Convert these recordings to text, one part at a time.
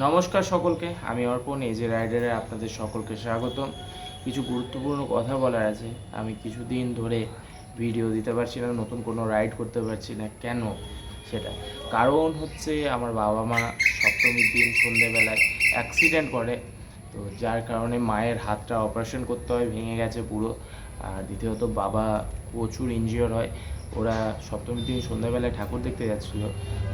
নমস্কার সকলকে, আমি অর্পণ এজে রাইডারে আপনাদের সকলকে স্বাগতম। কিছু গুরুত্বপূর্ণ কথা বলার আছে। আমি কিছুদিন ধরে ভিডিও দিতে পারছি না, নতুন কোনো রাইড করতে পারছি না। কেন সেটা? কারণ হচ্ছে আমার বাবা মা সপ্তমীর দিন সন্ধেবেলায় অ্যাক্সিডেন্ট করে, তো যার কারণে মায়ের হাতটা অপারেশন করতে হয়, ভেঙে গেছে পুরো। আর দ্বিতীয়ত বাবা প্রচুর ইনজিওর হয়। ওরা সপ্তমীর দিন সন্ধ্যাবেলায় ঠাকুর দেখতে যাচ্ছিল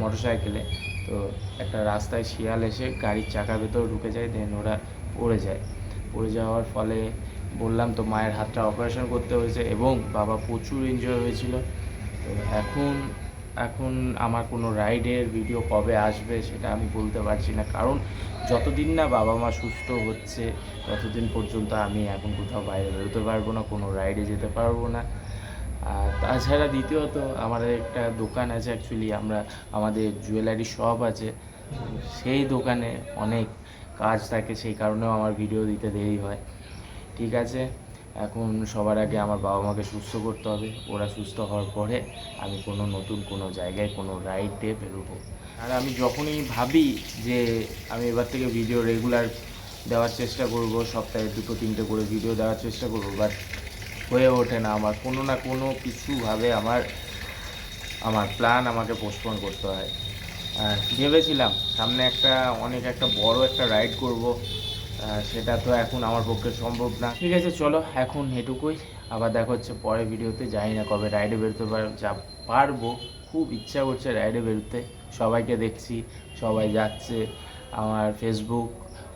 মোটর সাইকেলে তো একটা রাস্তায় শিয়াল এসে গাড়ির চাকার ভেতর ঢুকে যায় দেন ওরা পড়ে যায়। পড়ে যাওয়ার ফলে বললাম, তো মায়ের হাতটা অপারেশন করতে হয়েছে এবং বাবা প্রচুর এনজয় হয়েছিল। তো এখন এখন আমার কোনো রাইডের ভিডিও কবে আসবে সেটা আমি বলতে পারছি না। কারণ যতদিন না বাবা মা সুস্থ হচ্ছে, ততদিন পর্যন্ত আমি এখন কোথাও বাইরে বেরোতে পারব না, কোনো রাইডে যেতে পারব না। আর তাছাড়া দ্বিতীয়ত আমাদের একটা দোকান আছে অ্যাকচুয়ালি আমরা, আমাদের জুয়েলারি শপ আছে। সেই দোকানে অনেক কাজ থাকে, সেই কারণেও আমার ভিডিও দিতে দেরি হয়। ঠিক আছে? এখন সবার আগে আমার বাবা মাকে সুস্থ করতে হবে। ওরা সুস্থ হওয়ার পরে আমি কোনো নতুন কোনো জায়গায় কোনো রাইডে বেরোবো। আর আমি যখনই ভাবি যে আমি এবার থেকে ভিডিও রেগুলার দেওয়ার চেষ্টা করব, সপ্তাহে দুটো, তিনটে করে ভিডিও দেওয়ার চেষ্টা করব বাট হয়ে ওঠে না। আমার কোনো না কোনো কিছুভাবে আমার আমার প্ল্যান আমাকে পোস্টপোন করতে হয়। ভেবেছিলাম সামনে একটা, অনেক একটা বড় একটা রাইড করব। সেটা তো এখন আমার পক্ষে সম্ভব না। ঠিক আছে, চলো এখন এটুকুই। আবার দেখা হচ্ছে পরে ভিডিওতে। জানি না কবে রাইডে বেরোতে যা পারব। খুব ইচ্ছা করছে রাইডে বেরোতে। সবাইকে দেখছি, সবাই যাচ্ছে। আমার Facebook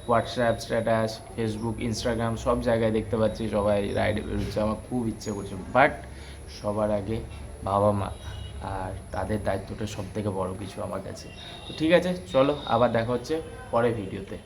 WhatsApp, status, Facebook, Instagram, সব জায়গায় দেখতে পাচ্ছি সবাই রাইড বেরোচ্ছে। আমার খুব ইচ্ছে করছে, বাট সবার আগে বাবা মা আর তাদের দায়িত্বটা সব থেকে বড় কিছু আমার কাছে। তো ঠিক আছে, চলো আবার দেখা হচ্ছে পরে ভিডিওতে।